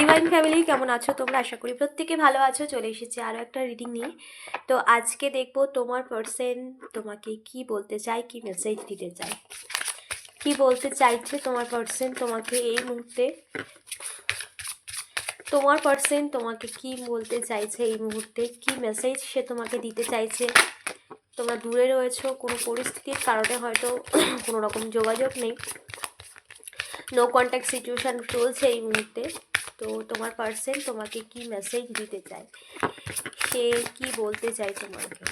Divine family, কেমন আছো তোমরা? আশা করি প্রত্যেকে ভালো আছো। চলে এসেছি আরও একটা রিডিং নিয়ে। তো আজকে দেখব তোমার পার্সেন তোমাকে কি বলতে চায়, কি মেসেজ দিতে চায়। কি বলতে চাইছে তোমার পার্সেন তোমাকে এই মুহূর্তে? তোমার পার্সেন তোমাকে কি বলতে চাইছে এই মুহূর্তে? কি মেসেজ সে তোমাকে দিতে চাইছে? তোমরা দূরে রয়েছো, কোনো পরিস্থিতির কারণে হয়তো কোনো রকম যোগাযোগ নেই। নো কন্ট্যাক্ট সিচুয়েশান চলছে এই মুহূর্তে। তো তোমার পার্সন তোমাকে কি মেসেজ দিতে চায়? সে কি বলতে চায় তোমাকে?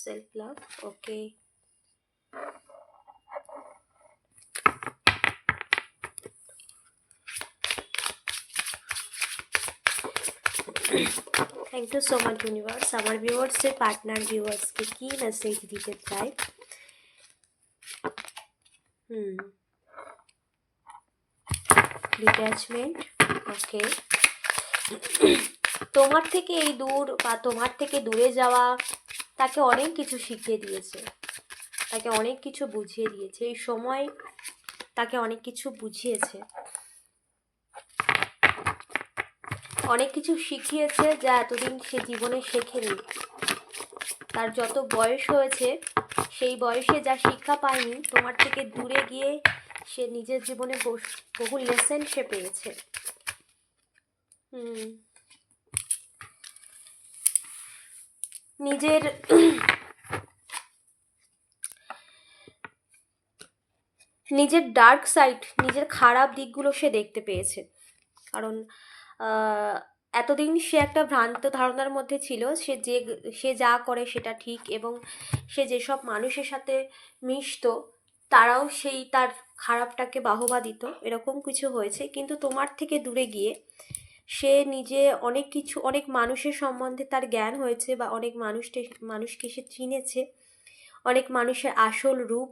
Self love okay thank you so much universe আমার ভিউয়ার্সের পার্টনার ভিউয়ার্সকে কি মেসেজ দিতে চায়? হুম ডিট্যাচমেন্ট ওকে তোমার থেকে এই দূর বা তোমার থেকে দূরে যাওয়া তাকে অনেক কিছু শিখিয়ে দিয়েছে, তাকে অনেক কিছু বুঝিয়ে দিয়েছে, এই সময় তাকে অনেক কিছু বুঝিয়েছে। অনেক কিছু শিখিয়েছে যা এতদিন সে জীবনে শেখেনি। তার যত বয়স হয়েছে, সেই বয়সে যা শিক্ষা পায়নি, তোমার থেকে দূরে গিয়ে সে নিজের জীবনে বহু লেসেন সে পেয়েছে। নিজের নিজের ডার্ক সাইড নিজের খারাপ দিকগুলো সে দেখতে পেয়েছে। কারণ এতদিন সে একটা ভ্রান্ত ধারণার মধ্যে ছিল, সে যে, সে যা করে সেটা ঠিক এবং সে যেসব মানুষের সাথে মিশতো তারাও সেই তার খারাপটাকে বাহবা দিত, এরকম কিছু হয়েছে। কিন্তু তোমার থেকে দূরে গিয়ে সে নিজে অনেক কিছু, অনেক মানুষের সম্বন্ধে তার জ্ঞান হয়েছে বা অনেক মানুষকে মানুষকে সে চিনেছে, অনেক মানুষের আসল রূপ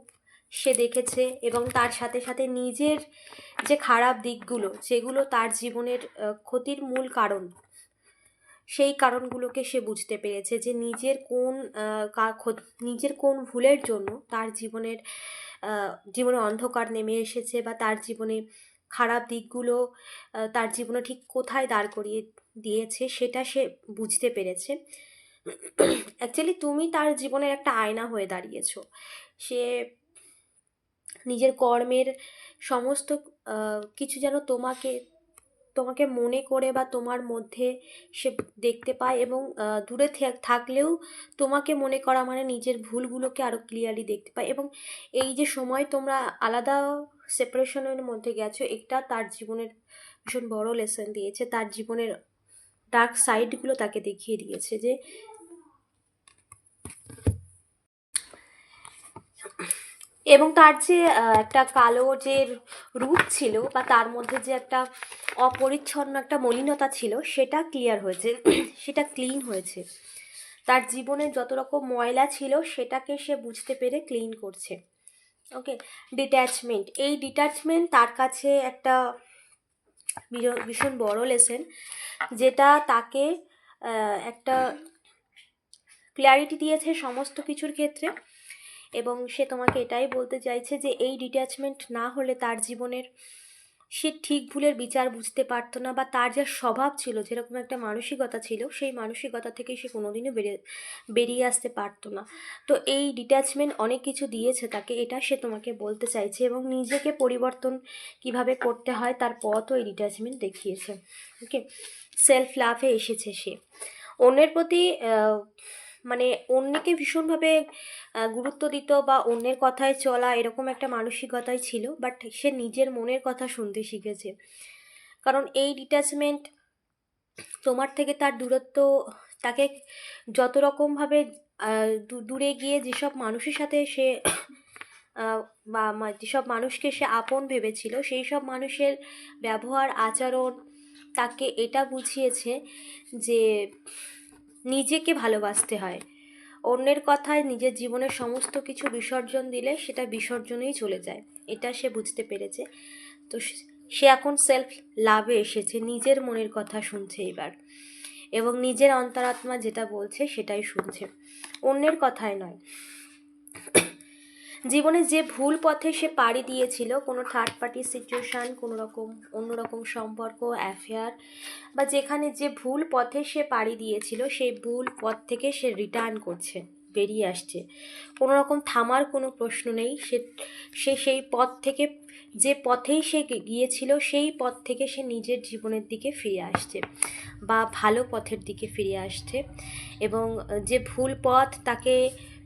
সে দেখেছে এবং তার সাথে সাথে নিজের যে খারাপ দিকগুলো যেগুলো তার জীবনের ক্ষতির মূল কারণ। সেই কারণগুলোকে সে বুঝতে পেরেছে যে নিজের কোন নিজের কোন ভুলের জন্য তার জীবনের জীবনে অন্ধকার নেমে এসেছে বা তার জীবনে খারাপ দিকগুলো তার জীবনে ঠিক কোথায় দাঁড় করিয়ে দিয়েছে সেটা সে বুঝতে পেরেছে। অ্যাকচুয়ালি তুমি তার জীবনের একটা আয়না হয়ে দাঁড়িয়েছো। সে নিজের কর্মের সমস্ত কিছু যেন তোমাকে তোমাকে মনে করে বা তোমার মধ্যে সে দেখতে পায় এবং দূরে থাকলেও তোমাকে মনে করা মানে নিজের ভুলগুলোকে আরও ক্লিয়ারলি দেখতে পায় এবং এই যে সময় তোমরা আলাদা সেপারেশনের মধ্যে গেছো, এটা তার জীবনের ভীষণ বড় লেসন দিয়েছে। তার জীবনের ডার্ক সাইডগুলো তাকে দেখিয়ে দিয়েছে যে এবং তার যে একটা কালো যে রূপ ছিল বা তার মধ্যে যে একটা অপরিচ্ছন্ন একটা মলিনতা ছিল, সেটা ক্লিয়ার হয়েছে, সেটা ক্লিন হয়েছে। তার জীবনে যত রকম ময়লা ছিল, সেটাকে সে বুঝতে পেরে ক্লিন করছে। ওকে ডিট্যাচমেন্ট এই ডিট্যাচমেন্ট তার কাছে একটা ভীষণ বড় লেসেন যেটা তাকে একটা ক্ল্যারিটি দিয়েছে সমস্ত কিছুর ক্ষেত্রে। এবং সে তোমাকে এটাই বলতে চাইছে যে এই ডিট্যাচমেন্ট না হলে তার জীবনের সে ঠিক ভুলের বিচার বুঝতে পারতো না বা তার যা স্বভাব ছিল, যেরকম একটা মানসিকতা ছিল, সেই মানসিকতা থেকে সে কোনোদিনও বেরিয়ে বেরিয়ে আসতে পারতো না। তো এই ডিট্যাচমেন্ট অনেক কিছু দিয়েছে তাকে, এটা সে তোমাকে বলতে চাইছে এবং নিজেকে পরিবর্তন কীভাবে করতে হয় তার পথও এই ডিট্যাচমেন্ট দেখিয়েছে। ওকে সেলফ লাভে এসেছে সে। অন্যের প্রতি মানে অন্যকে ভীষণভাবে গুরুত্ব দিত বা অন্যের কথায় চলা এরকম একটা মানসিকতাই ছিল বাট সে নিজের মনের কথা শুনতে শিখেছে। কারণ এই ডিট্যাচমেন্ট তোমার থেকে তার দূরত্ব, তাকে যত রকমভাবে দূরে গিয়ে যেসব মানুষের সাথে সে বা যেসব মানুষকে সে আপন ভেবেছিল, সেই সব মানুষের ব্যবহার, আচরণ, তাকে এটা বুঝিয়েছে যে নিজেকে ভালোবাসতে হয়। অন্যের কথায় নিজের জীবনের সমস্ত কিছু বিসর্জন দিলে সেটা বিসর্জনেই চলে যায়। এটা সে বুঝতে পেরেছে। তো সে- এখন সেলফ লাভে এসেছে, নিজের মনের কথা শুনছে এবার। এবং নিজের অন্তরাত্মা যেটা বলছে সেটাই শুনছে। অন্যের কথায় নয়। জীবনে যে ভুল পথে সে পাড়ি দিয়েছিল, কোনো থার্ড পার্টি সিচুয়েশান কোনো রকম অন্যরকম সম্পর্ক অ্যাফেয়ার বা যেখানে যে ভুল পথে সে পাড়ি দিয়েছিল, সেই ভুল পথ থেকে সে রিটার্ন করছে, বেরিয়ে আসছে। কোনো রকম থামার কোনো প্রশ্ন নেই, সে সে সেই পথ থেকে, যে পথেই সে গিয়েছিল, সেই পথ থেকে সে নিজের জীবনের দিকে ফিরে আসছে, বা ভালো পথের দিকে ফিরে আসছে, এবং যে ভুল পথ তাকে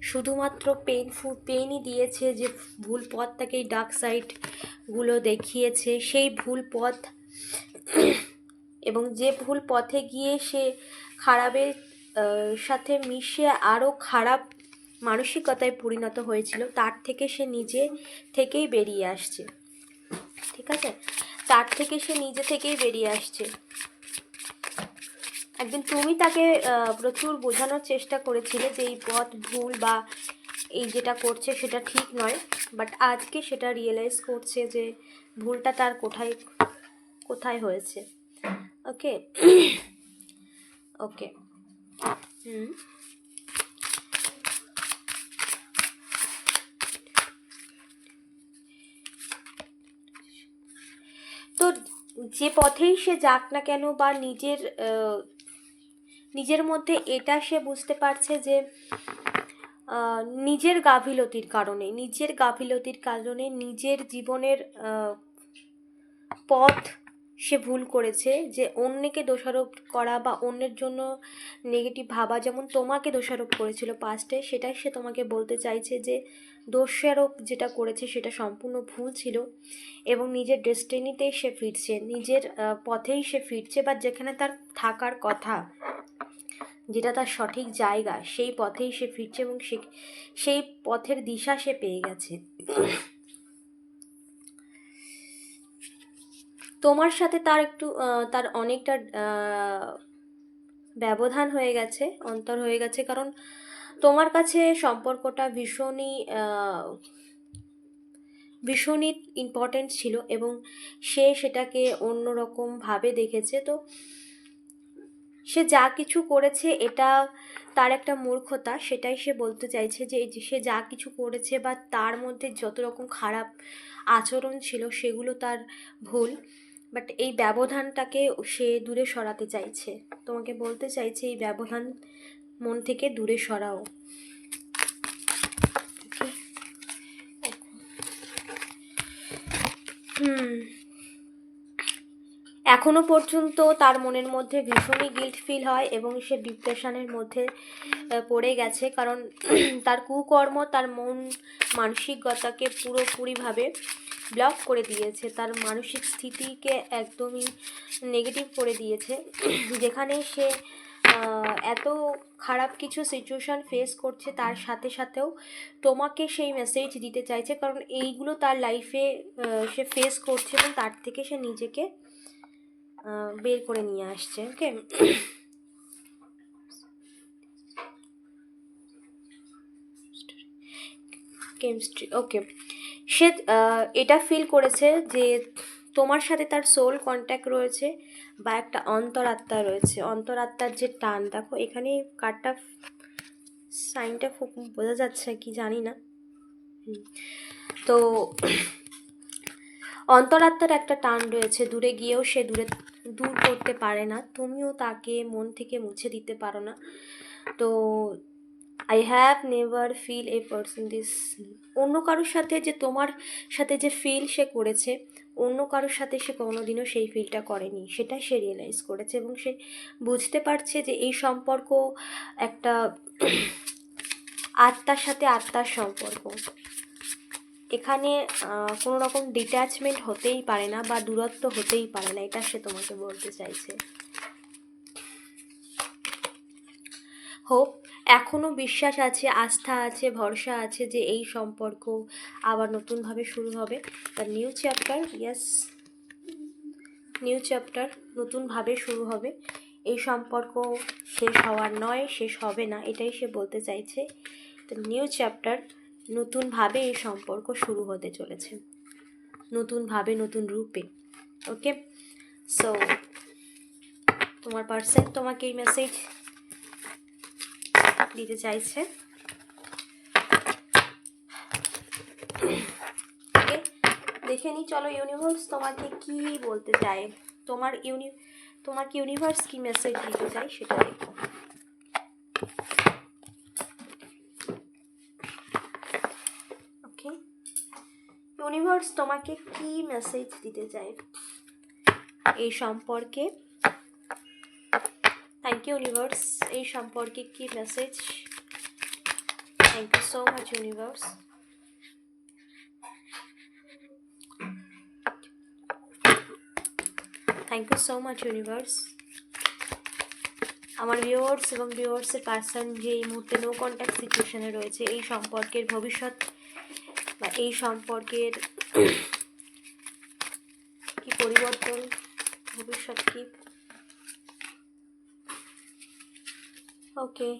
শুধুমাত্র পেনফুল পেনই দিয়েছে যে ভুল পথ তাকে এই ডার্ক সাইডগুলো দেখিয়েছে। সেই ভুল পথ এবং যে ভুল পথে গিয়ে সে খারাপের সাথে মিশে আরও খারাপ মানসিকতায় পরিণত হয়েছিল, তার থেকে সে নিজে থেকেই বেরিয়ে আসছে। ঠিক আছে? তার থেকে সে নিজে থেকেই বেরিয়ে আসছে। একদিন তুমি তাকে প্রচুর বোঝানোর চেষ্টা করেছিলে যে এই পথ ভুল বা এই যেটা করছে সেটা ঠিক নয় বাট আজকে সেটা রিয়েলাইজ করছে যে ভুলটা তার কোথায় কোথায় হয়েছে। ওকে ওকে হুম। তো যে পথেই সে যাক না কেন বা নিজের নিজের মধ্যে এটা সে বুঝতে পারছে যে নিজের গাফিলতির কারণে, নিজের গাফিলতির কারণে নিজের জীবনের পথ সে ভুল করেছে যে অন্যকে দোষারোপ করা বা অন্যের জন্য নেগেটিভ ভাবা, যেমন তোমাকে দোষারোপ করেছিল পাস্টে সেটাই সে তোমাকে বলতে চাইছে যে দোষারোপ যেটা করেছে সেটা সম্পূর্ণ ভুল ছিল এবং নিজের ডেস্টিনিতেই সে ফিরছে, নিজের পথেই সে ফিরছে বা যেখানে তার থাকার কথা। যেটা তার সঠিক জায়গা, সেই পথেই সে ফিরছে এবং সে, সেই পথের দিশা সে পেয়ে গেছে। তোমার সাথে তার একটু তার অনেকটা ব্যবধান হয়ে গেছে, অন্তর হয়ে গেছে, কারণ তোমার কাছে সম্পর্কটা ভীষণই ভীষণই ইম্পর্ট্যান্ট ছিল এবং সে সেটাকে অন্যরকমভাবে দেখেছে। তো সে যা কিছু করেছে এটা তার একটা মূর্খতা, সেটাই সে বলতে চাইছে যে সে যা কিছু করেছে বা তার মধ্যে যত রকম খারাপ আচরণ ছিল সেগুলো তার ভুল বাট এই ব্যবধানটাকে সে দূরে সরাতে চাইছে। তোমাকে বলতে চাইছে এই ব্যবধান মন থেকে দূরে সরাও। হুম। এখনও পর্যন্ত তার মনের মধ্যে ভীষণই গিল্ট ফিল হয় এবং সে ডিপ্রেশনের মধ্যে পড়ে গেছে। কারণ তার কুকর্ম তার মন মানসিকতাকে পুরোপুরিভাবে ব্লক করে দিয়েছে। তার মানসিক স্থিতিকে একদমই নেগেটিভ করে দিয়েছে। যেখানে সে এত খারাপ কিছু সিচুয়েশান ফেস করছে, তার সাথে সাথেও তোমাকে সেই মেসেজ দিতে চাইছে। কারণ এইগুলো তার লাইফে সে ফেস করছে এবং তার থেকে সে নিজেকে বের করে নিয়ে আসছে, ওকে? কেমিস্ট্রি ওকে সে এটা ফিল করেছে যে তোমার সাথে তার সোল কন্ট্যাক্ট রয়েছে বা একটা অন্তরাত্মা রয়েছে। অন্তরাত্মার যে টান, দেখো, এখানে কার্ডটা সাইনটা খুব বোঝা যাচ্ছে কি জানি না। তো, অন্তরাত্মার একটা টান রয়েছে, দূরে গিয়েও সে দূরে দূর করতে পারে না। তুমিও তাকে মন থেকে মুছে দিতে পারো না। তো I have never feel a person this অন্য কারোর সাথে যে তোমার সাথে যে ফিল সে করেছে, অন্য কারোর সাথে সে কোনোদিনও সেই ফিলটা করেনি। সেটা সে রিয়েলাইজ করেছে এবং সে বুঝতে পারছে যে এই সম্পর্ক একটা আত্মার সাথে আত্মার সম্পর্ক। এখানে কোনো রকম ডিট্যাচমেন্ট হতেই পারে না বা দূরত্ব হতেই পারে না, এটা সে তোমাকে বলতে চাইছে। হোপ এখনও বিশ্বাস আছে, আস্থা আছে, ভরসা আছে যে এই সম্পর্ক আবার নতুনভাবে শুরু হবে। তার new chapter yes new chapter নতুনভাবে শুরু হবে। এই সম্পর্ক শেষ হওয়ার নয়, শেষ হবে না, এটাই সে বলতে চাইছে। তো নিউ চ্যাপ্টার নতুনভাবে এই সম্পর্ক শুরু হতে চলেছে। নতুনভাবে নতুন রূপে। ওকে? সো তোমার পার্সন তোমাকে এই মেসেজ দিতে চাইছে। দেখে নিই চলো ইউনিভার্স তোমাকে কি বলতে চায়? তোমার ইউনি তোমার ইউনিভার্স কি মেসেজ দিতে চাই সেটা দেখো ওকে ইউনিভার্স তোমাকে কি মেসেজ দিতে চায় এই সম্পর্কে। থ্যাংক ইউ ইউনিভার্স এই সম্পর্কে কি message thank you so much universe thank you so much universe আমার ভিউয়ার্স এবং ভিউয়ার্সের পার্সন যে এই মুহূর্তে নো কন্ট্যাক্ট সিচুয়েশনে রয়েছে, এই সম্পর্কের ভবিষ্যৎ বা এই সম্পর্কের কি পরিবর্তন? ভবিষ্যৎ কি? ওকে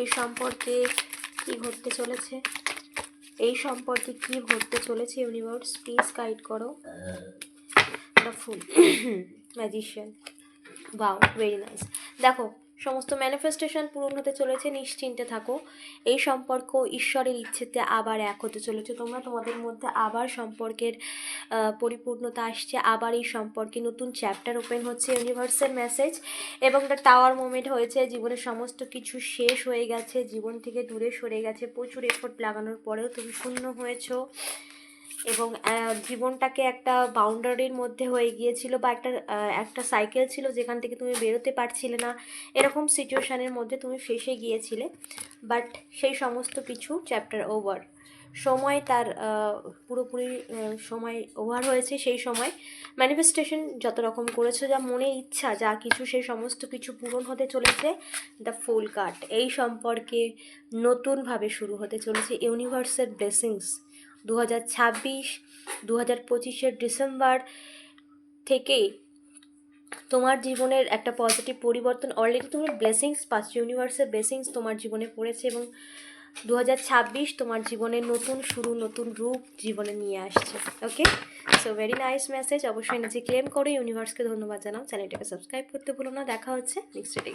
এই সম্পর্কে কি ঘটতে চলেছে? এই সম্পর্কে কি ঘটতে চলেছে ইউনিভার্স প্লিজ গাইড করো। The fool magician wow very nice দেখো সমস্ত ম্যানিফেস্টেশন পূরণ হতে চলেছে, নিশ্চিন্তে থাকো। এই সম্পর্ক ঈশ্বরের ইচ্ছেতে আবার এক হতে চলেছে। তোমরা তোমাদের মধ্যে আবার সম্পর্কের পরিপূর্ণতা আসছে। আবার এই সম্পর্কে নতুন চ্যাপ্টার ওপেন হচ্ছে ইউনিভার্সের মেসেজ এবং দ্য টাওয়ার মোমেন্ট হয়েছে, জীবনের সমস্ত কিছু শেষ হয়ে গেছে, জীবন থেকে দূরে সরে গেছে, প্রচুর এফোর্ট লাগানোর পরেও তুমি শূন্য হয়েছো। এবং জীবনটাকে একটা বাউন্ডারির মধ্যে হয়ে গিয়েছিল বা একটা একটা সাইকেল ছিল যেখান থেকে তুমি বেরোতে পারছিলে না। এরকম সিচুয়েশানের মধ্যে তুমি ফেসে গিয়েছিলে। বাট সেই সমস্ত কিছু চ্যাপ্টার ওভার সময় তার পুরোপুরি সময় ওভার হয়েছে সেই সময়। ম্যানিফেস্টেশন যত রকম করেছ, যা মনে ইচ্ছা, যা কিছু সেই সমস্ত কিছু পূরণ হতে চলেছে দ্য ফুল কাট এই সম্পর্কে নতুনভাবে শুরু হতে চলেছে ইউনিভার্সের ব্লেসিংস দু হাজার ছাব্বিশ দু হাজার পঁচিশের ডিসেম্বর থেকে তোমার জীবনের একটা পজিটিভ পরিবর্তন অলরেডি তুমি ব্লেসিংস পাচ্ছ ইউনিভার্সের ব্লেসিংস তোমার জীবনে পড়েছে এবং দু হাজার ছাব্বিশ তোমার জীবনে নতুন শুরু, নতুন রূপ জীবনে নিয়ে আসছে okay so very nice message অবশ্যই নিজে ক্লেম করো ইউনিভার্সকে ধন্যবাদ জানাও চ্যানেলটাকে সাবস্ক্রাইব করতে ভুলো না, দেখা হচ্ছে নেক্সট ডে